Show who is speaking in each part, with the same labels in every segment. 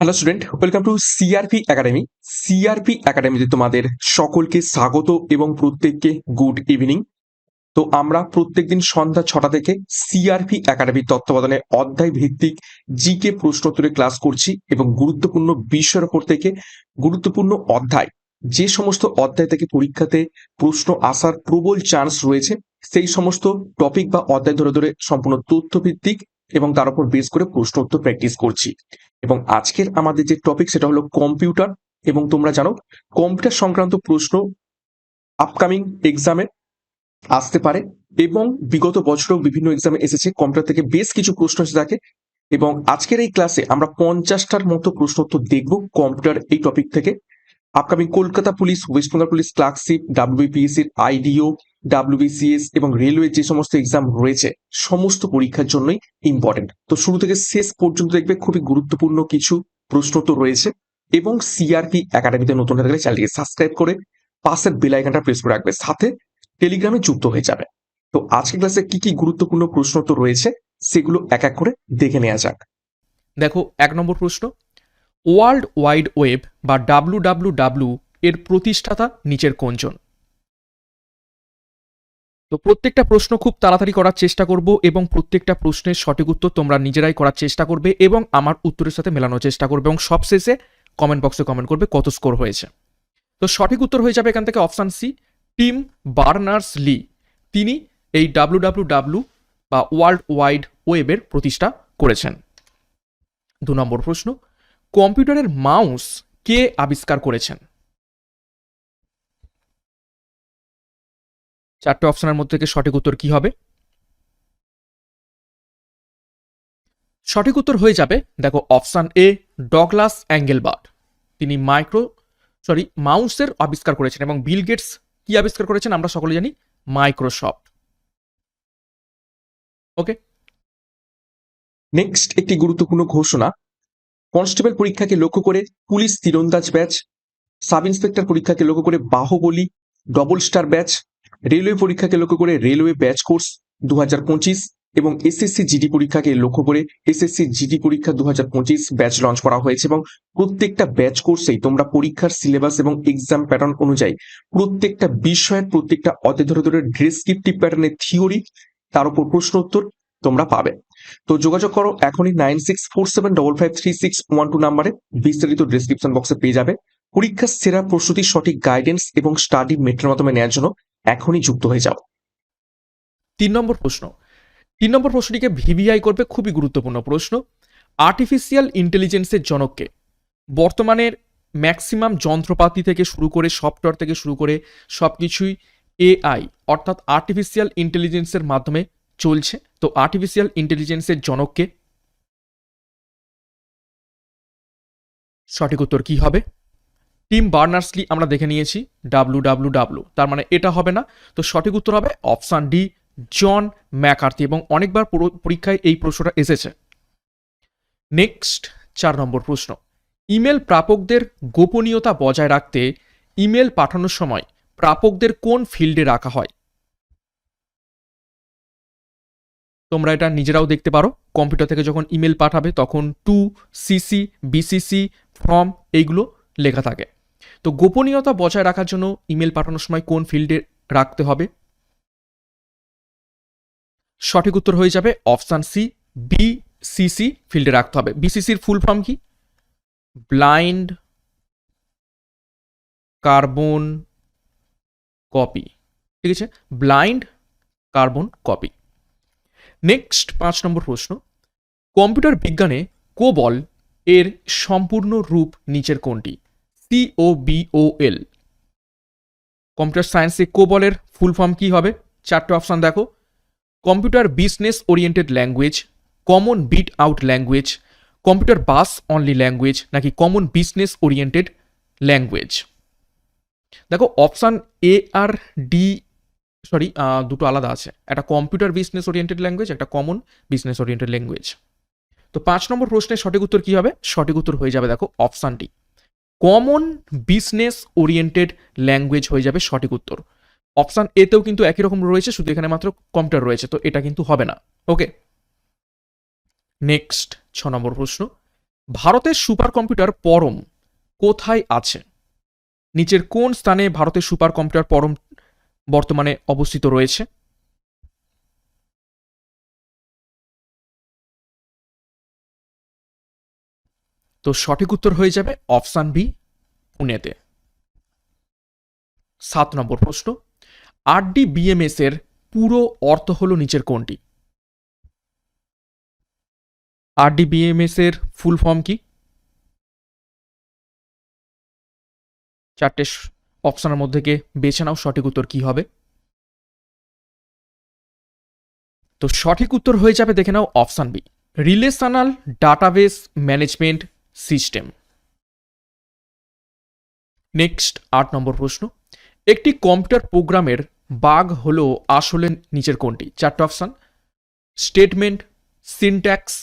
Speaker 1: Hello student welcome to CRP academy CRP একাডেমিতে তোমাদের সকলকে স্বাগত এবং প্রত্যেককে গুড ইভিনিং তো আমরা প্রত্যেকদিন সন্ধ্যা ছটা থেকে সিআরপি একাডেমির তত্ত্বাবধানে অধ্যায় ভিত্তিক জিকে প্রশ্নোত্তরে ক্লাস করছি এবং গুরুত্বপূর্ণ বিষয়ের ওপর থেকে গুরুত্বপূর্ণ অধ্যায়, যে সমস্ত অধ্যায় থেকে পরীক্ষাতে প্রশ্ন আসার প্রবল চান্স রয়েছে, সেই সমস্ত টপিক বা অধ্যায় ধরে ধরে সম্পূর্ণ তথ্যভিত্তিক এবং তার উপর বেস করে প্রশ্ন উত্তর প্র্যাকটিস করছি। এবং আজকের আমাদের যে টপিক সেটা হলো কম্পিউটার এবং তোমরা জানো কম্পিউটার সংক্রান্ত প্রশ্ন আপকামিং এক্সামে আসতে পারে এবং বিগত বছরেও বিভিন্ন এক্সামে এসেছে। কম্পিউটার থেকে বেশ কিছু প্রশ্ন এসে থাকে এবং আজকের এই ক্লাসে আমরা পঞ্চাশটার মতো প্রশ্ন উত্তর দেখব কম্পিউটার এই টপিক থেকে। Upcoming Kolkata police West Bengal police clerkship ডাব্লিউবিপিএসসির IDO WBCS এবং রেলওয়ে যে সমস্ত এক্সাম রয়েছে, সমস্ত পরীক্ষার জন্যই ইম্পর্টেন্ট তো শুরু থেকে শেষ পর্যন্ত দেখবে খুবই গুরুত্বপূর্ণ কিছু প্রশ্ন তো রয়েছে এবং সিআরপি একাডেমিতে নতুন হয়ে গেলে চ্যানেলটিকে সাবস্ক্রাইব করে পাশের বেল আইকনটা প্রেস করে রাখবে, সাথে টেলিগ্রামে যুক্ত হয়ে যাবে। তো আজকের ক্লাসে কি কি গুরুত্বপূর্ণ প্রশ্ন তো রয়েছে, সেগুলো এক এক করে দেখে নেওয়া যাক।
Speaker 2: দেখো, এক নম্বর প্রশ্ন ওয়ার্ল্ড ওয়াইড ওয়েব বা ডাব্লু ডাব্লু ডাব্লু এর প্রতিষ্ঠাতা নিচের কোনজন? তো প্রত্যেকটা প্রশ্ন খুব তাড়াতাড়ি করার চেষ্টা করব এবং প্রত্যেকটা প্রশ্নের সঠিক উত্তর তোমরা নিজেরাই করার চেষ্টা করবে এবং আমার উত্তরের সাথে মেলানোর চেষ্টা করবে এবং সবশেষে কমেন্ট বক্সে কমেন্ট করবে কত স্কোর হয়েছে। তো সঠিক উত্তর হয়ে যাবে এখান থেকে option C Tim Berners Lee তিনি এই ডাব্লু বা ওয়ার্ল্ড ওয়াইড ওয়েবের প্রতিষ্ঠা করেছেন। দু নম্বর প্রশ্ন, কম্পিউটারের মাউস কে আবিষ্কার করেছেন? চারটে অপশনের মধ্যে থেকে সঠিক উত্তর কি হবে? সঠিক উত্তর হয়ে যাবে, দেখো অপশান এ ডগলাস অ্যাঙ্গেলবার্ড তিনি মাইক্রো সরি মাউসের আবিষ্কার করেছেন এবং বিল গেটস কি আবিষ্কার করেছেন আমরা সকলে জানি? মাইক্রোসফট ওকে
Speaker 1: নেক্সট একটি গুরুত্বপূর্ণ ঘোষণা। কনস্টেবল পরীক্ষাকে লক্ষ্য করে পুলিশ তীরন্দাজ ব্যাচ সাব ইন্সপেক্টর পরীক্ষাকে লক্ষ্য করে Baahubali double star batch railway পরীক্ষাকে লক্ষ্য করে রেলওয়ে ব্যাচ কোর্স দু হাজার পঁচিশ এবং এসএসসি জিডি পরীক্ষাকে লক্ষ্য করে এসএসসি জিডি পরীক্ষা দুহাজার পঁচিশ ব্যাচ লঞ্চ করা হয়েছে এবং প্রত্যেকটা ব্যাচ কোর্সেই তোমরা পরীক্ষার সিলেবাস এবং এক্সাম প্যাটার্ন অনুযায়ী প্রত্যেকটা বিষয়ের প্রত্যেকটা অধ্যায় ধরে ধরে ডেসক্রিপটিভ প্যাটার্নের থিওরি তার উপর প্রশ্ন উত্তর তোমরা পাবে। তো যোগাযোগ করো এখনই nine six four seven double five three six one two নাম্বারে বিস্তারিত ডিসক্রিপশন বক্সে পেয়ে যাবে। পরীক্ষার সেরা প্রস্তুতি সঠিক গাইডেন্স এবং স্টাডি মেটের মাধ্যমে নেওয়ার জন্য এখনই যুক্ত হয়ে যাও।
Speaker 2: তিন নম্বর প্রশ্ন। তিন নম্বর প্রশ্নটিকে ভিভিআই করবে খুবই গুরুত্বপূর্ণ প্রশ্ন। আর্টিফিশিয়াল ইন্টেলিজেন্সের জনককে বর্তমানের ম্যাক্সিমাম যন্ত্রপাতি থেকে শুরু করে সফটওয়্যার থেকে শুরু করে সব কিছুই এআই, অর্থাৎ আর্টিফিশিয়াল ইন্টেলিজেন্সের মাধ্যমে চলছে। তো আর্টিফিশিয়াল ইন্টেলিজেন্সের জনককে সঠিক উত্তর কি হবে? টিম বার্নার্সলি আমরা দেখে নিয়েছি ডাব্লু ডাব্লু ডাব্লু তার মানে এটা হবে না। তো সঠিক উত্তর হবে অপশান ডি, জন ম্যাকার্থি এবং অনেকবার পরীক্ষায় এই প্রশ্নটা এসেছে। নেক্সট চার নম্বর প্রশ্ন। ইমেল প্রাপকদের গোপনীয়তা বজায় রাখতে ইমেল পাঠানোর সময় প্রাপকদের কোন ফিল্ডে রাখা হয়? তোমরা এটা নিজেরাও দেখতে পারো। কম্পিউটার থেকে যখন ইমেল পাঠাবে তখন টু সিসি বিসিসি ফর্ম এইগুলো লেখা থাকে। তো গোপনীয়তা বজায় রাখার জন্য ইমেল পাঠানোর সময় কোন ফিল্ডে রাখতে হবে? সঠিক উত্তর হয়ে যাবে অপশান সি, বিসিসি ফিল্ডে রাখতে হবে। বিসিসির ফুল ফর্ম কি? Blind carbon copy. ঠিক আছে? Blind carbon copy. নেক্সট পাঁচ নম্বর প্রশ্ন। কম্পিউটার বিজ্ঞানে কোবল এর সম্পূর্ণ রূপ নিচের কোনটি? সিও বিওএল কম্পিউটার সায়েন্সে কোবলের ফুল ফর্ম কি হবে? চারটে অপশান দেখো। Computer business oriented language common bit out language computer bus only language নাকি কমন বিজনেস ওরিয়েন্টেড ল্যাঙ্গুয়েজ দেখো option A R D sorry দুটো আলাদা আছে। একটা কম্পিউটার বিজনেস ওরিয়েন্টেড ল্যাঙ্গুয়েজ একটা কমন বিজনেস ওরিয়েন্টেড ল্যাঙ্গুয়েজ তো পাঁচ নম্বর প্রশ্নের সঠিক উত্তর কি হবে? সঠিক উত্তর হয়ে যাবে, দেখো অপশানটি কমন বিজনেস ওরিয়েন্টেড ল্যাঙ্গুয়েজ হয়ে যাবে সঠিক উত্তর। অপশান এতেও কিন্তু একই রকম রয়েছে, শুধু এখানে মাত্র কম্পিউটার রয়েছে, তো এটা কিন্তু হবে না। ওকে নেক্সট ছ নম্বর প্রশ্ন। ভারতের সুপার কম্পিউটার পরম কোথায় আছে? নিচের কোন স্থানে ভারতের সুপার কম্পিউটার পরম বর্তমানে অবস্থিত রয়েছে? তো সঠিক উত্তর হয়ে যাবে অপশান বি, পুনেতে। সাত নম্বর প্রশ্ন, আরডি বিএমএস এর পুরো অর্থ হলো নিচের কোনটি? আরডি বিএমএস এর ফুল ফর্ম কি? চারটে অপশনের মধ্যে বেছে নাও সঠিক উত্তর কি হবে। তো সঠিক উত্তর হয়ে যাবে দেখে নাও option B, relational database management system. Next আট নম্বর প্রশ্ন। একটি কম্পিউটার প্রোগ্রামের বাঘ হলো আসলে নিচের কোনটি? চারটে option. Statement, syntax,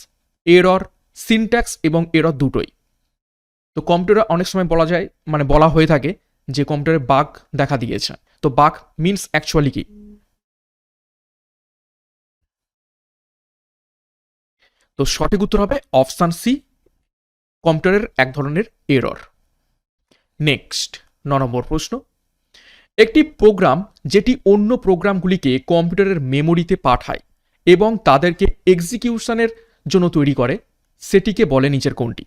Speaker 2: error, syntax এবং এরর দুটোই। তো কম্পিউটারে অনেক সময় বলা যায় মানে বলা হয়ে থাকে যে কম্পিউটারে বাঘ দেখা দিয়েছে। তো বাঘ মিনস অ্যাকচুয়ালি কি? তো সঠিক উত্তর হবে অপশান সি কম্পিউটারের এক ধরনের এরর নেক্সট ন নম্বর প্রশ্ন। একটি প্রোগ্রাম যেটি অন্য প্রোগ্রামগুলিকে কম্পিউটারের মেমোরিতে পাঠায় এবং তাদেরকে এক্সিকিউশনের জন্য তৈরি করে, সেটিকে বলে নিচের কোনটি?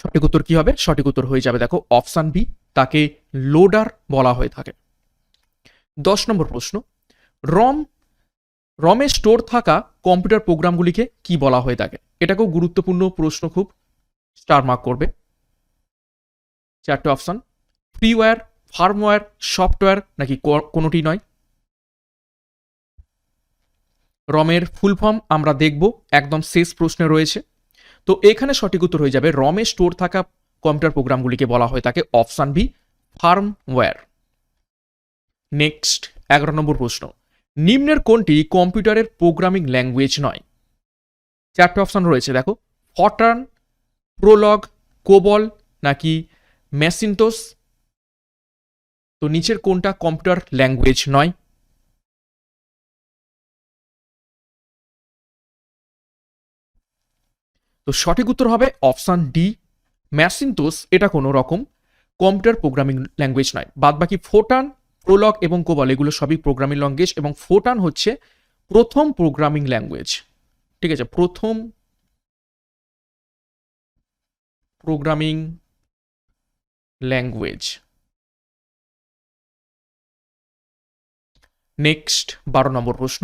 Speaker 2: সঠিক উত্তর কি হবে? সঠিক উত্তর হয়ে যাবে, দেখো অপশান বি তাকে লোডার বলা হয়ে থাকে। দশ নম্বর প্রশ্ন, রম রমে স্টোর থাকা কম্পিউটার প্রোগ্রামগুলিকে কি বলা হয়ে থাকে এটাকেও গুরুত্বপূর্ণ প্রশ্ন খুব স্টার মার্ক করবে। চারটে অপশান, ফ্রিওয়্যার, ফার্মওয়্যার, সফটওয়্যার নাকি কোনোটি নয়? রমের ফুল ফর্ম আমরা দেখব, একদম শেষ প্রশ্নে রয়েছে। তো এখানে সঠিক উত্তর হয়ে যাবে রমে স্টোর থাকা কম্পিউটার প্রোগ্রামগুলিকে বলা হয় তাকে অপশান বি, ফার্মওয়্যার। নেক্সট এগারো নম্বর প্রশ্ন। নিম্নের কোনটি কম্পিউটারের প্রোগ্রামিং ল্যাঙ্গুয়েজ নয়? চারটে অপশান রয়েছে, দেখো। ফটার্ন প্রোলগ কোবল নাকি ম্যাসিনটোস তো নিচের কোনটা কম্পিউটার ল্যাঙ্গুয়েজ নয়? তো সঠিক উত্তর হবে অপশান ডি ম্যাসিনটোস এটা কোনো রকম কম্পিউটার প্রোগ্রামিং ল্যাঙ্গুয়েজ নয়। বাদ বাকি ফোটান প্রোলগ এবং কোবল এগুলো সবই প্রোগ্রামিং ল্যাঙ্গুয়েজ এবং ফোটান হচ্ছে প্রথম প্রোগ্রামিং ল্যাঙ্গুয়েজ ঠিক আছে? প্রথম প্রোগ্রামিং ল্যাঙ্গুয়েজ নেক্সট বারো নম্বর প্রশ্ন।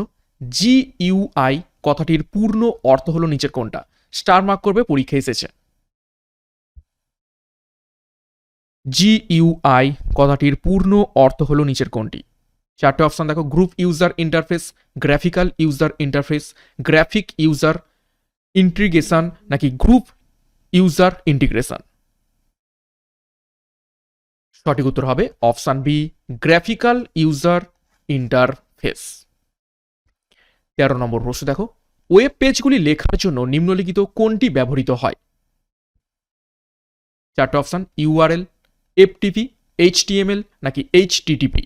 Speaker 2: জি ইউআই কথাটির পূর্ণ অর্থ হলো নিচের কোনটা? স্টার মার্ক করবে পরীক্ষা এসেছে। জি ইউআই কথাটির পূর্ণ অর্থ হলো নিচের কোনটি? চারটে অপশান দেখো group user interface graphical user interface graphic user integration নাকি গ্রুপ ইউজার ইন্টিগ্রেশন সঠিক উত্তর হবে option B graphical user interface তেরো নম্বর প্রশ্ন দেখো ওয়েব পেজগুলি লেখার জন্য নিম্নলিখিত কোনটি ব্যবহৃত হয়? চারটে অপশান ইউআরএল এফটিপি এইচটিএমএল নাকি এইচটিটিপি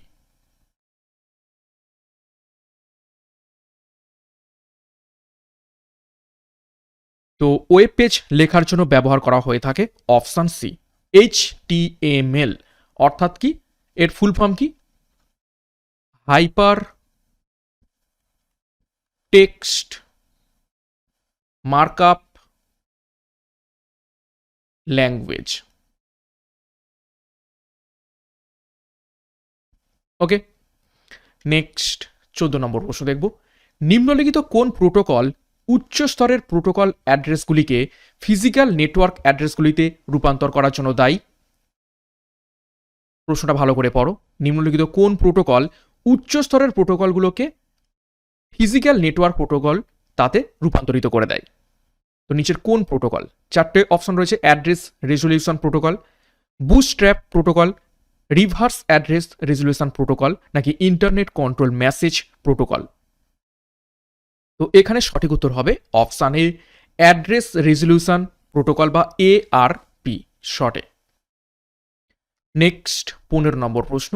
Speaker 2: তো ওয়েব পেজ লেখার জন্য ব্যবহার করা হয়ে থাকে অপশান সি এইচটিএমএল অর্থাৎ কি? এর ফুল ফর্ম কি? Hyper text markup language okay next চোদ্দ নম্বর প্রশ্ন দেখব। নিম্নলিখিত কোন প্রোটোকল উচ্চ স্তরের প্রোটোকল অ্যাড্রেসগুলিকে ফিজিক্যাল নেটওয়ার্ক অ্যাড্রেসগুলিতে রূপান্তর করার জন্য দায়ী? প্রশ্নটা ভালো করে পড়ো। নিম্নলিখিত কোন প্রোটোকল উচ্চ স্তরের প্রোটোকলগুলোকে ফিজিক্যাল নেটওয়ার্ক প্রোটোকল তাতে রূপান্তরিত করে দেয়? তো নিচের কোন প্রোটোকল চারটে অপশন রয়েছে address resolution protocol bootstrap protocol reverse address resolution protocol নাকি ইন্টারনেট কন্ট্রোল মেসেজ প্রোটোকল তো এখানে সঠিক উত্তর হবে option A address resolution protocol বা এ আর পি শর্টে নেক্সট পনেরো নম্বর প্রশ্ন।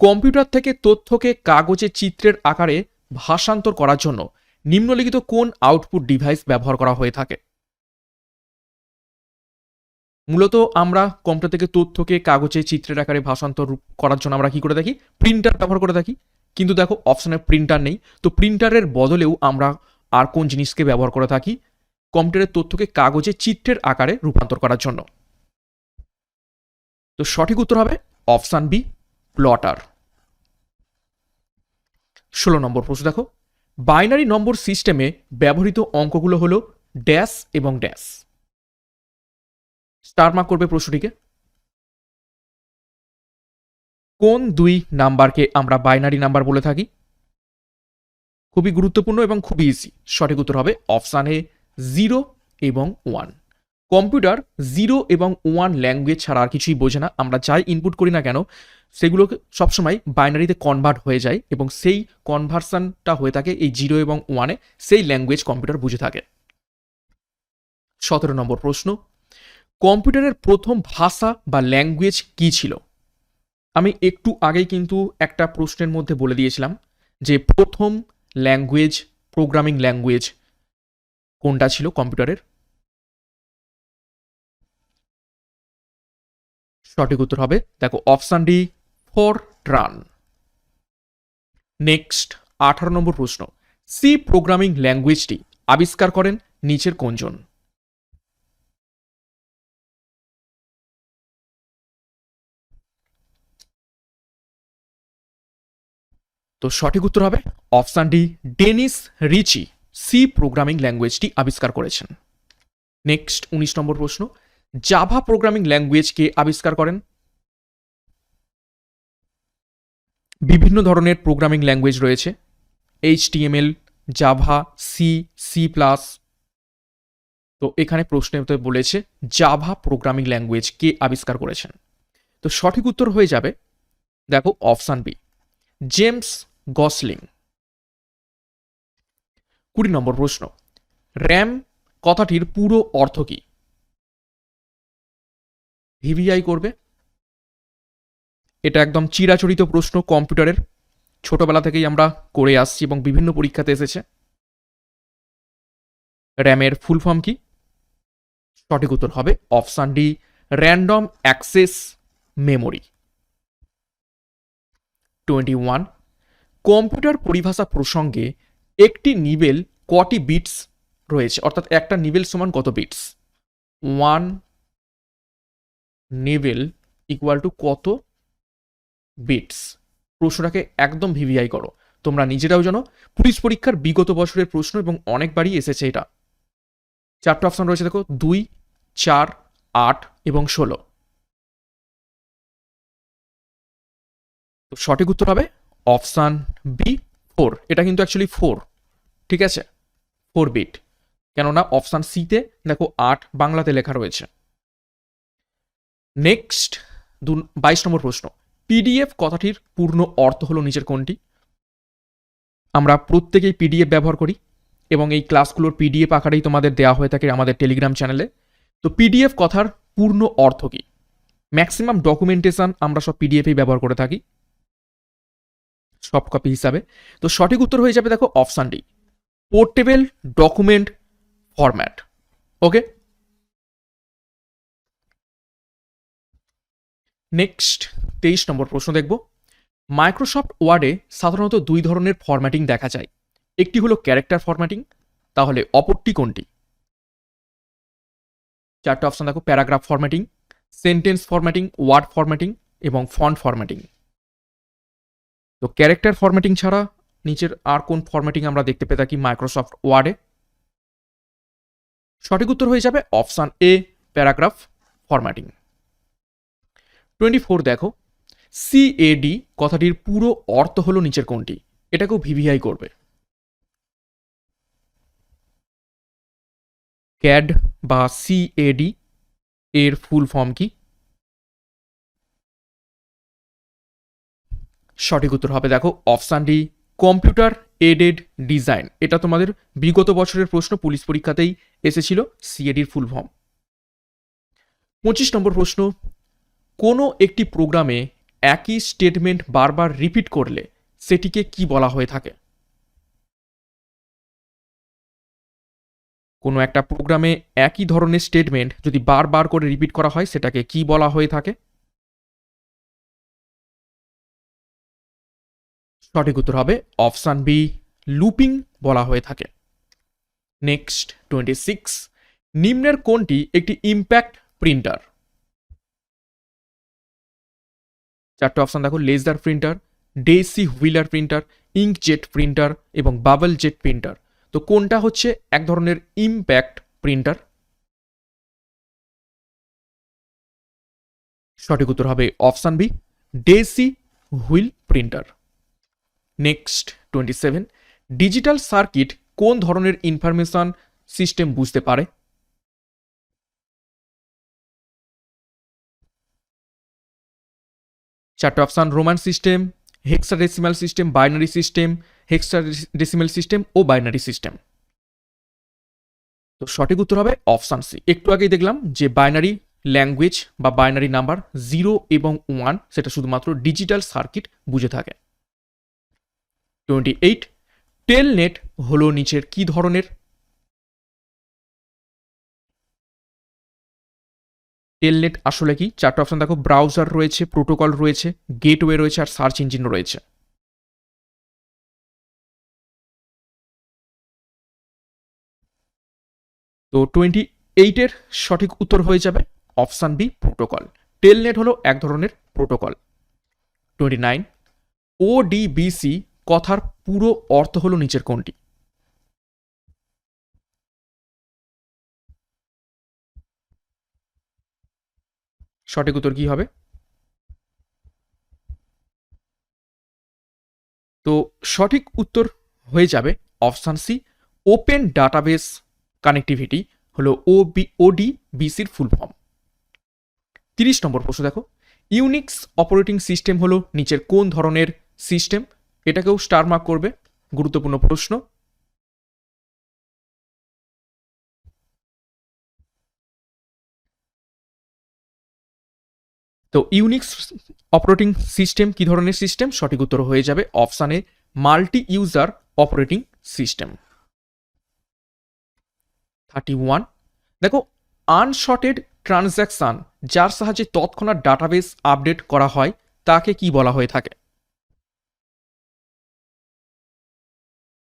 Speaker 2: কম্পিউটার থেকে তথ্যকে কাগজে চিত্রের আকারে ভাষান্তর করার জন্য নিম্নলিখিত কোন আউটপুট ডিভাইস ব্যবহার করা হয়ে থাকে? মূলত আমরা কম্পিউটার থেকে তথ্যকে কাগজে, চিত্রের আকারে ভাষান্তর করার জন্য আমরা কি করে থাকি? প্রিন্টার ব্যবহার করে থাকি। কিন্তু দেখো, অপশনে প্রিন্টার নেই। তো প্রিন্টারের বদলেও আমরা আর কোন জিনিসকে ব্যবহার করে থাকি? কম্পিউটারের তথ্যকে কাগজে, চিত্রের আকারে রূপান্তর করার জন্য। তো সঠিক উত্তর হবে অপশান বি, প্লটার। ষোলো নম্বর প্রশ্ন দেখো। বাইনারি নম্বর সিস্টেমে ব্যবহৃত অঙ্কগুলো হলো ড্যাশ এবং ড্যাশ। স্টার মার্ক করবে প্রশ্নটিকে। কোন দুই নাম্বারকে আমরা বাইনারি নাম্বার বলে থাকি? খুবই গুরুত্বপূর্ণ এবং খুবই ইজি সঠিক উত্তর হবে অপশান এ জিরো এবং ওয়ান কম্পিউটার জিরো এবং ওয়ান ল্যাঙ্গুয়েজ ছাড়া আর কিছুই বোঝে না। আমরা যাই ইনপুট করি না কেন সেগুলোকে সবসময় বাইনারিতে কনভার্ট হয়ে যায় এবং সেই কনভার্সানটা হয়ে থাকে এই জিরো এবং ওয়ানে সেই ল্যাঙ্গুয়েজ কম্পিউটার বুঝে থাকে। সতেরো নম্বর প্রশ্ন কম্পিউটারের প্রথম ভাষা বা ল্যাঙ্গুয়েজ কি ছিল? আমি একটু আগেই কিন্তু একটা প্রশ্নের মধ্যে বলে দিয়েছিলাম যে প্রথম ল্যাঙ্গুয়েজ, প্রোগ্রামিং ল্যাঙ্গুয়েজ কোনটা ছিল কম্পিউটারের? সঠিক উত্তর হবে, দেখো, option D, FORTRAN next, আঠারো নম্বর প্রশ্ন। সি প্রোগ্রামিং ল্যাঙ্গুয়েজটি আবিষ্কার করেন নিচের কোনজন? তো সঠিক উত্তর হবে option D, Dennis Ritchie. C programming ল্যাঙ্গুয়েজটি আবিষ্কার করেছেন। নেক্সট উনিশ নম্বর প্রশ্ন। জাভা প্রোগ্রামিং ল্যাঙ্গুয়েজকে আবিষ্কার করেন? বিভিন্ন ধরনের প্রোগ্রামিং ল্যাঙ্গুয়েজ রয়েছে। HTML Java C C plus তো এখানে প্রশ্নে বলেছে জাভা প্রোগ্রামিং ল্যাঙ্গুয়েজ কে আবিষ্কার করেছেন। তো সঠিক উত্তর হয়ে যাবে, দেখো অপশান বি। James Gosling. কুড়ি নম্বর প্রশ্ন। র্যাম কথাটির পুরো অর্থ কি? ভিভিআই করবে? এটা একদম চিরাচরিত প্রশ্ন কম্পিউটারের। ছোটবেলা থেকেই আমরা করে আসছি এবং বিভিন্ন পরীক্ষাতে এসেছে। র্যামের ফুল ফর্ম কি? সঠিক উত্তর হবে option D, random access memory. Twenty one computer পরিভাষা প্রসঙ্গে একটি নিবেল কটি বিটস রয়েছে? অর্থাৎ একটা নিবেল সমান কত bits? One nibble equal to কত বিটস? প্রশ্নটাকে একদম ভিভিআই করো। তোমরা নিজেরাও জানো, পুলিশ পরীক্ষার বিগত বছরের প্রশ্ন এবং অনেকবারই এসেছে এটা। চারটে অপশন রয়েছে, দেখো, দুই, চার, আট এবং ষোলো। সঠিক উত্তর হবে অপশান বি ফোর। এটা কিন্তু অ্যাকচুয়ালি ফোর ঠিক আছে? ফোর বিট কেননা অপশান সিতে দেখো আট বাংলাতে লেখা রয়েছে। নেক্সট দু, বাইশ নম্বর প্রশ্ন। পিডিএফ কথাটির পূর্ণ অর্থ হলো নিচের কোনটি? আমরা প্রত্যেকেই পিডিএফ ব্যবহার করি এবং এই ক্লাসগুলোর পিডিএফ আকারেই তোমাদের দেওয়া হয়ে থাকে আমাদের টেলিগ্রাম চ্যানেলে তো পিডিএফ কথার পূর্ণ অর্থ কি? ম্যাক্সিমাম ডকুমেন্টেশন আমরা সব পিডিএফেই ব্যবহার করে থাকি। সফট কপি হিসাবে। তো সঠিক উত্তর হয়ে যাবে দেখো option D portable document format okay next তেইশ নম্বর প্রশ্ন দেখব। মাইক্রোসফট ওয়ার্ডে সাধারণত দুই ধরনের ফরম্যাটিং দেখা যায়। একটি হলো ক্যারেক্টার ফরম্যাটিং তাহলে অপরটি কোনটি? চারটে অপশান দেখো paragraph formatting sentence formatting word formatting এবং ফন্ট ফরম্যাটিং তো ক্যারেক্টার ফরম্যাটিং ছাড়া নিচের আর কোন ফরম্যাটিং আমরা দেখতে পেয়ে থাকি মাইক্রোসফট ওয়ার্ডে সঠিক উত্তর হয়ে যাবে option A paragraph formatting twenty four দেখো সিএডি কথাটির পুরো অর্থ হলো নিচের কোনটি, এটাকেও ভিভিআই করবে। ক্যাড বা সিএডি এর ফুল ফর্ম কি? সঠিক উত্তর হবে, দেখো option D computer aided design এটা তোমাদের বিগত বছরের প্রশ্ন পুলিশ পরীক্ষাতেই এসেছিল সিএডির ফুল ফর্ম পঁচিশ নম্বর প্রশ্ন, কোনো একটি প্রোগ্রামে একই স্টেটমেন্ট বারবার রিপিট করলে সেটিকে কি বলা হয়ে থাকে? কোনো একটা প্রোগ্রামে একই ধরনের স্টেটমেন্ট যদি বারবার করে রিপিট করা হয়, সেটাকে কি বলা হয়ে থাকে? সঠিক উত্তর হবে অপশান বি, লুপিং বলা হয়ে থাকে। নেক্সট, টোয়েন্টি সিক্স, নিম্নের কোনটি একটি ইম্প্যাক্ট প্রিন্টার? চারটে অপশান দেখো, laser printer, daisy wheeler printer inkjet printer এবং বাবল জেট প্রিন্টার। তো কোনটা হচ্ছে এক ধরনের ইম্প্যাক্ট প্রিন্টার? সঠিক উত্তর হবে option B, daisy wheel printer. Next twenty seven, digital circuit কোন ধরনের ইনফরমেশন সিস্টেম বুঝতে পারে? চারটে option Roman system hexadecimal system binary system hexadecimal system ও বাইনারি সিস্টেম তো সঠিক উত্তর হবে অপশান সি একটু আগেই দেখলাম যে বাইনারি ল্যাঙ্গুয়েজ বা বাইনারি নাম্বার জিরো এবং ওয়ান সেটা শুধুমাত্র ডিজিটাল সার্কিট বুঝে থাকে। টোয়েন্টি এইট টেল নেট হলো নিচের কি ধরনের? টেলনেট আসলে কি? চারটে অপশন দেখো ব্রাউজার রয়েছে প্রোটোকল রয়েছে গেটওয়ে রয়েছে আর সার্চ ইঞ্জিন রয়েছে। তো টোয়েন্টি এইটের সঠিক উত্তর হয়ে যাবে অপশান বি প্রোটোকল টেলনেট হলো এক ধরনের প্রোটোকল টোয়েন্টি নাইন ওডিবিসি কথার পুরো অর্থ হলো নিচের কোনটি? সঠিক উত্তর কি হবে? তো সঠিক উত্তর হয়ে যাবে option C, open database connectivity হলো ও বি ওডি বিসির ফুল ফর্ম। তিরিশ নম্বর প্রশ্ন দেখো। ইউনিক্স অপারেটিং সিস্টেম হলো নিচের কোন ধরনের সিস্টেম? এটাকেও স্টার মার্ক করবে, গুরুত্বপূর্ণ প্রশ্ন। তো ইউনিক্স অপারেটিং সিস্টেম কি ধরনের সিস্টেম সঠিক উত্তর হয়ে যাবে অপশানে multi user operating system thirty one দেখো আনশর্টেড ট্রানজ্যাকশন যার সাহায্যে তৎক্ষণাৎ ডাটাবেস আপডেট করা হয়, তাকে কি বলা হয়ে থাকে?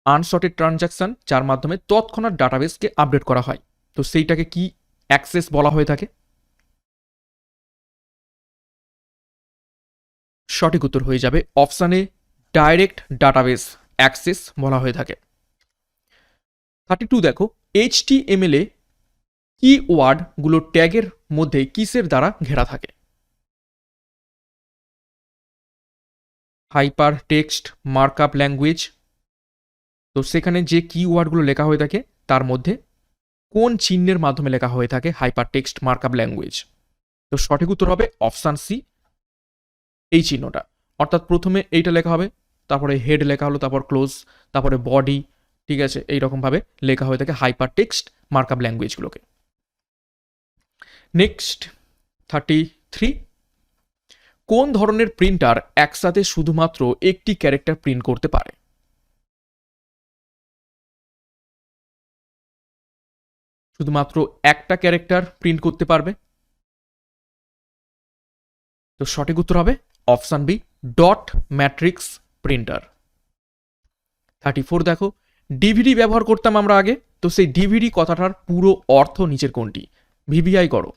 Speaker 2: আনশর্টেড ট্রানজ্যাকশন, যার মাধ্যমে তৎক্ষণাৎ ডাটাবেসকে আপডেট করা হয়। তো সেইটাকে কি অ্যাক্সেস বলা হয়ে থাকে? সঠিক উত্তর হয়ে যাবে অপশানে ডাইরেক্ট ডাটাবেস অ্যাক্সেস বলা হয়ে থাকে। থার্টি টু দেখো এইচটিএমএল এ কি ওয়ার্ডগুলো ট্যাগের মধ্যে কিসের দ্বারা ঘেরা থাকে? হাইপার টেক্সট মার্কআপ ল্যাঙ্গুয়েজ তো সেখানে যে কিওয়ার্ডগুলো লেখা হয়ে থাকে, তার মধ্যে কোন চিহ্নের মাধ্যমে লেখা হয়ে থাকে হাইপার টেক্সট মার্কআপ ল্যাঙ্গুয়েজ তো সঠিক উত্তর হবে অপশান সি এই চিহ্নটা। অর্থাৎ প্রথমে এইটা লেখা হবে, তারপরে হেড লেখা হলো, তারপর ক্লোজ তারপরে বডি ঠিক আছে, এইরকমভাবে লেখা হয়ে থাকে হাইপার টেক্সট মার্কআপ ল্যাঙ্গুয়েজগুলোকে নেক্সট থার্টি থ্রি কোন ধরনের প্রিন্টার একসাথে শুধুমাত্র একটি ক্যারেক্টার প্রিন্ট করতে পারে? শুধুমাত্র একটা ক্যারেক্টার প্রিন্ট করতে পারবে। তো সঠিক উত্তর হবে option B, dot matrix printer. Thirty four দেখো, ডিভিডি ব্যবহার করতাম আমরা আগে, তো সেই ডিভিডি কথাটার পুরো অর্থ নিচের কোনটি? ভিভিআই করো।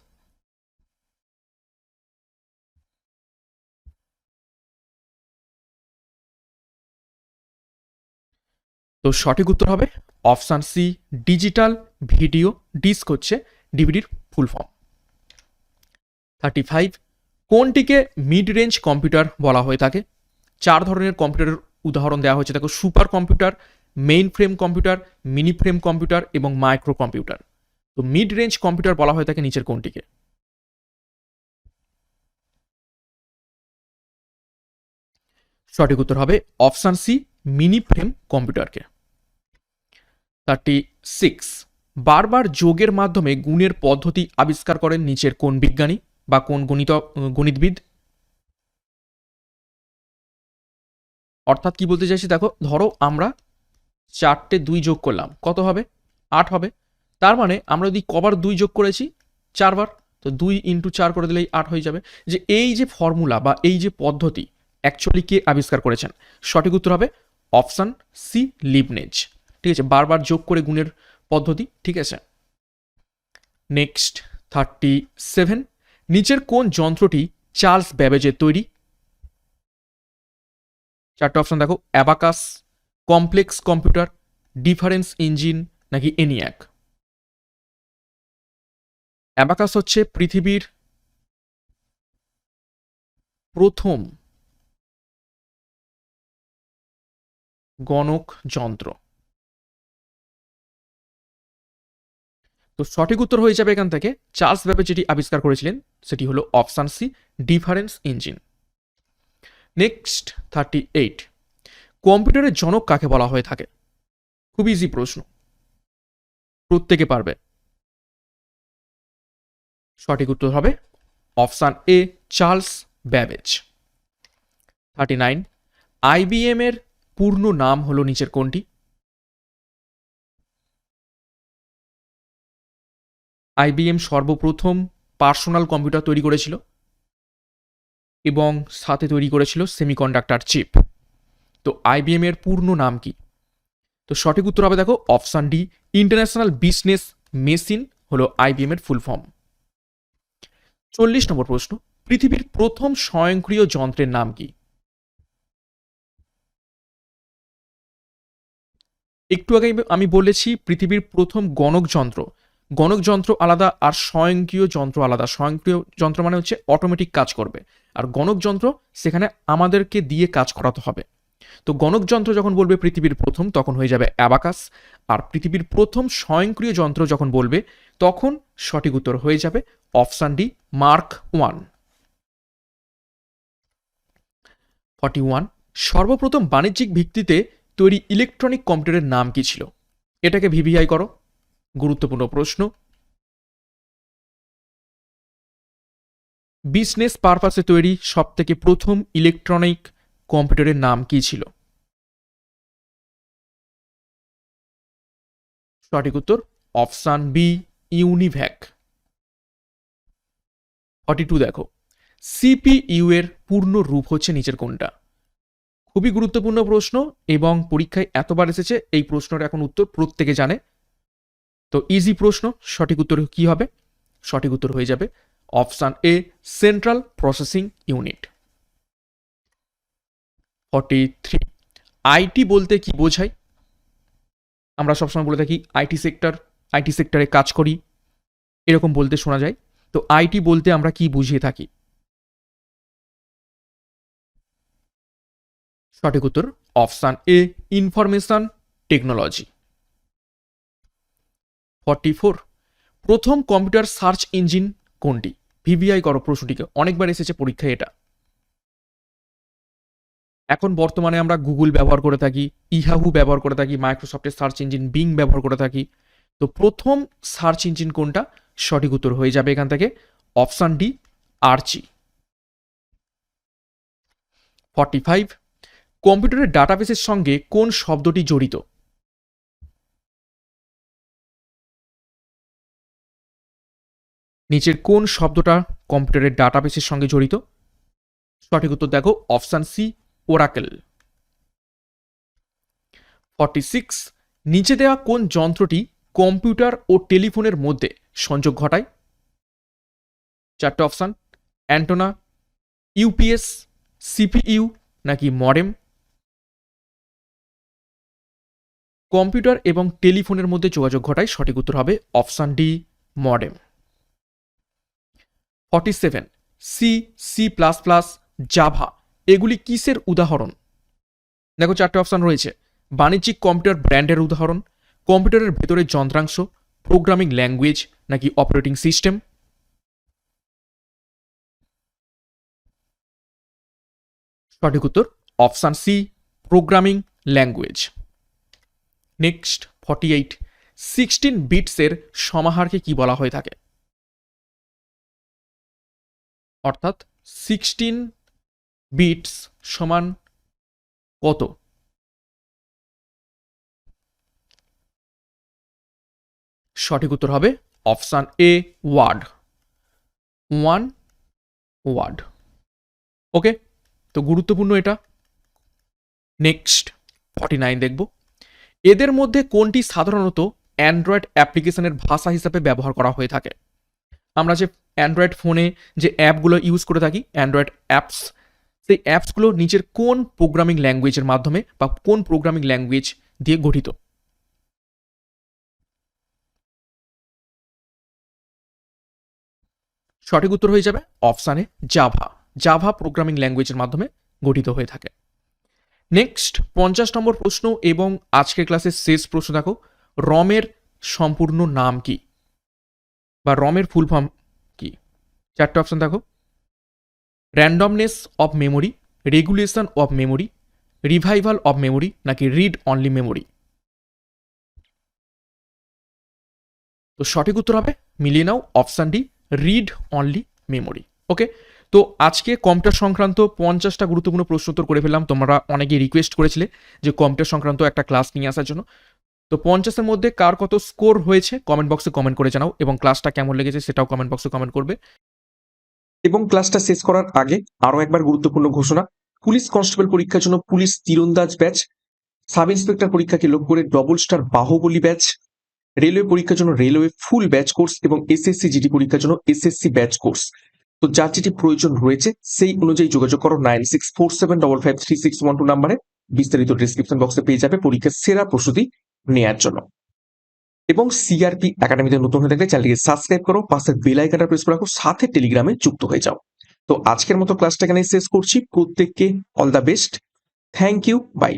Speaker 2: তো সঠিক উত্তর হবে option C, digital video disk হচ্ছে ডিভিডির ফুল ফর্ম। থার্টি ফাইভ, কোনটিকে মিড রেঞ্জ কম্পিউটার বলা হয়ে থাকে? চার ধরনের কম্পিউটারের উদাহরণ দেওয়া হয়েছে। দেখো, super computer, main frame computer, mini frame computer এবং মাইক্রো কম্পিউটার। তো মিড রেঞ্জ কম্পিউটার বলা হয়ে থাকে নিচের কোনটিকে? সঠিক উত্তর হবে অপশান সি মিনি ফ্রেম কম্পিউটারকে। থার্টি সিক্স বারবার যোগের মাধ্যমে গুণের পদ্ধতি আবিষ্কার করেন নিচের কোন বিজ্ঞানী বা কোন গণিত, গণিতবিদ? অর্থাৎ কি বলতে চাইছি দেখো, ধরো আমরা চারটে দুই যোগ করলাম, কত হবে? আট হবে। তার মানে আমরা যদি কবার দুই যোগ করেছি, চারবার, তো দুই ইন্টু চার করে দিলেই আট হয়ে যাবে। যে এই যে ফর্মুলা বা এই যে পদ্ধতি অ্যাকচুয়ালি কে আবিষ্কার করেছেন? সঠিক উত্তর হবে অপশান সি, লিবনেজ। ঠিক আছে, বারবার যোগ করে গুণের পদ্ধতি, ঠিক আছে? Next, thirty seven. নিচের কোন যন্ত্রটি চার্লস ব্যাবেজের তৈরি? চারটে অপশান দেখো, abacus, complex computer, difference engine, নাকি এনিয়াক? অ্যাবাকাস হচ্ছে পৃথিবীর প্রথম গণক যন্ত্র। তো সঠিক উত্তর হয়ে যাবে এখান থেকে। চার্লস ব্যাবে যেটি আবিষ্কার করেছিলেন, সেটি হলো option C, difference engine. Next, thirty eight. কম্পিউটারের জনক কাকে বলা হয়ে থাকে? খুব ইজি প্রশ্ন। প্রত্যেকে পারবে। সঠিক উত্তর হবে option A, Charles Babbage. Thirty nine IBM এর পূর্ণ নাম হলো নিচের কোনটি? আইবিএম সর্বপ্রথম পার্সোনাল কম্পিউটার তৈরি করেছিল এবং সাথে তৈরি করেছিল সেমিকন্ডাক্টর চিপ। তো আইবিএম এর পূর্ণ নাম কি? তো সঠিক উত্তর হবে দেখো, option D, international business machine হলো আইবিএম এর ফুল ফর্ম। চল্লিশ নম্বর প্রশ্ন, পৃথিবীর প্রথম স্বয়ংক্রিয় যন্ত্রের নাম কি? একটু আগে আমি বলেছি পৃথিবীর প্রথম গণক যন্ত্র। গণক যন্ত্র আলাদা আর স্বয়ংক্রিয় যন্ত্র আলাদা। স্বয়ংক্রিয় যন্ত্র মানে হচ্ছে অটোমেটিক কাজ করবে। আর গণক যন্ত্র সেখানে আমাদেরকে দিয়ে কাজ করাতে হবে। তো গণক যন্ত্র যখন বলবে পৃথিবীর প্রথম, তখন হয়ে যাবে অ্যাবাকাস। আর পৃথিবীর প্রথম স্বয়ংক্রিয় যন্ত্র যখন বলবে, তখন সঠিক উত্তর হয়ে যাবে option D, Mark one. Forty one. সর্বপ্রথম বাণিজ্যিক ভিত্তিতে তৈরি ইলেকট্রনিক কম্পিউটারের নাম কি ছিল? এটাকে ভিভিআই করো। গুরুত্বপূর্ণ প্রশ্ন। বিজনেস পারপাসে তৈরি সব থেকে প্রথম ইলেকট্রনিক কম্পিউটারের নাম কি ছিল? সঠিক উত্তর option B UNIVAC forty two দেখো। সিপিইউ এর পূর্ণ রূপ হচ্ছে নিচের কোনটা? খুবই গুরুত্বপূর্ণ প্রশ্ন এবং পরীক্ষায় এতবার এসেছে, এই প্রশ্নটা এখন উত্তর প্রত্যেকে জানে। তো ইজি প্রশ্ন, সঠিক উত্তর কি হবে? সঠিক উত্তর হয়ে যাবে option A central processing unit forty three IT বলতে কি বোঝায়? আমরা সবসময় বলে থাকি আইটি সেক্টর আইটি সেক্টরে কাজ করি, এরকম বলতে শোনা যায়। তো আইটি বলতে আমরা কি বুঝিয়ে থাকি? সঠিক উত্তর option A, information technology. Forty four, প্রথম কম্পিউটার সার্চ ইঞ্জিন কোনটি? ভিভিআই করো প্রশ্নটিকে, অনেকবার এসেছে পরীক্ষায় এটা। এখন বর্তমানে আমরা গুগল ব্যবহার করে থাকি, ইহাহু ব্যবহার করে থাকি, মাইক্রোসফটের সার্চ ইঞ্জিন বিং ব্যবহার করে থাকি। তো প্রথম সার্চ ইঞ্জিন কোনটা? সঠিক উত্তর হয়ে যাবে এখান থেকে, option D, Archie. Forty five কম্পিউটারের ডাটাবেসের সঙ্গে কোন শব্দটি জড়িত? নিচের কোন শব্দটা কম্পিউটারের ডাটাবেসের সঙ্গে জড়িত? সঠিক উত্তর দেখো, option C, Oracle. Forty six, নিচে দেওয়া কোন যন্ত্রটি কম্পিউটার ও টেলিফোনের মধ্যে সংযোগ ঘটায়? চারটে অপশান, অ্যান্টোনা, ইউপিএস, সিপিইউ নাকি মডেম? কম্পিউটার এবং টেলিফোনের মধ্যে যোগাযোগ ঘটায় সঠিক উত্তর হবে option D, modem. Forty seven C C plus plus Java, এগুলি কিসের উদাহরণ? দেখো চারটে অপশান রয়েছে। বাণিজ্যিক কম্পিউটার ব্র্যান্ডের উদাহরণ, কম্পিউটারের ভেতরে যন্ত্রাংশ, প্রোগ্রামিং ল্যাঙ্গুয়েজ নাকি অপারেটিং সিস্টেম। সঠিক উত্তর option C, programming language. Next forty eight, sixteen বিটসের সমাহারকে কি বলা হয়ে থাকে? অর্থাৎ সিক্সটিন বিটস সমান কত? সঠিক উত্তর হবে option A, word. One, word. Okay, তো গুরুত্বপূর্ণ এটা। নেক্সট ফর্টি নাইন দেখব। এদের মধ্যে কোনটি সাধারণত অ্যান্ড্রয়েড অ্যাপ্লিকেশনের ভাষা হিসাবে ব্যবহার করা হয়ে থাকে? আমরা যে অ্যান্ড্রয়েড ফোনে যে অ্যাপগুলো ইউজ করে থাকি, অ্যান্ড্রয়েড অ্যাপস, সেই অ্যাপসগুলো নিচের কোন প্রোগ্রামিং ল্যাঙ্গুয়েজের মাধ্যমে বা কোন প্রোগ্রামিং ল্যাঙ্গুয়েজ দিয়ে গঠিত? সঠিক উত্তর হয়ে যাবে অপশানে জাভা জাভা প্রোগ্রামিং ল্যাঙ্গুয়েজের মাধ্যমে গঠিত হয়ে থাকে। নেক্সট পঞ্চাশ নম্বর প্রশ্ন এবং আজকের ক্লাসের শেষ প্রশ্ন দেখো। রমের সম্পূর্ণ নাম কি? বা রমের ফুল ফর্ম কি? চারটে অপশন দেখো। Randomness of memory regulation of memory revival of memory নাকি রিড অনলি মেমোরি তো সঠিক উত্তর হবে, মিলিয়ে নাও option D read only memory okay তো আজকে কম্পিউটার সংক্রান্ত পঞ্চাশটা গুরুত্বপূর্ণ প্রশ্ন উত্তর করে ফেললাম। তোমরা অনেকেই রিকোয়েস্ট করেছিলে যে কম্পিউটার সংক্রান্ত একটা ক্লাস নিয়ে আসার জন্য। তো পঞ্চাশের মধ্যে কার কত স্কোর হয়েছে কমেন্ট বক্সে কমেন্ট করে জানাও এবং ক্লাসটা কেমন লেগেছে সেটাও কমেন্ট বক্সে কমেন্ট করবে।
Speaker 1: এবং ক্লাসটা শেষ করার আগে আরও একবার গুরুত্বপূর্ণ ঘোষণা, পুলিশ কনস্টেবল পরীক্ষার জন্য পুলিশ তীরন্দাজ ব্যাচ সাব ইন্সপেক্টর পরীক্ষাকে লক্ষ্য করে double star Baahubali batch railway পরীক্ষার জন্য রেলওয়ে ফুল ব্যাচ কোর্স এবং এসএসসি জিডি পরীক্ষার জন্য এসএসসি ব্যাচ কোর্স তো যার যেটি প্রয়োজন রয়েছে, সেই অনুযায়ী যোগাযোগ করো nine six four seven double five three six one two নাম্বারে। বিস্তারিত ডিসক্রিপশন বক্সে পেয়ে যাবে পরীক্ষার সেরা প্রস্তুতি নেয়ার জন্য। এবং সিআরপি একাডেমিতে নতুন হয়ে থাকলে চ্যানেলটিকে সাবস্ক্রাইব করো পাশের বেল আইকনটা প্রেস করে রাখো সাথে টেলিগ্রামে যুক্ত হয়ে যাও। তো আজকের মতো ক্লাসটা এখানে শেষ করছি। প্রত্যেককে all the best thank you bye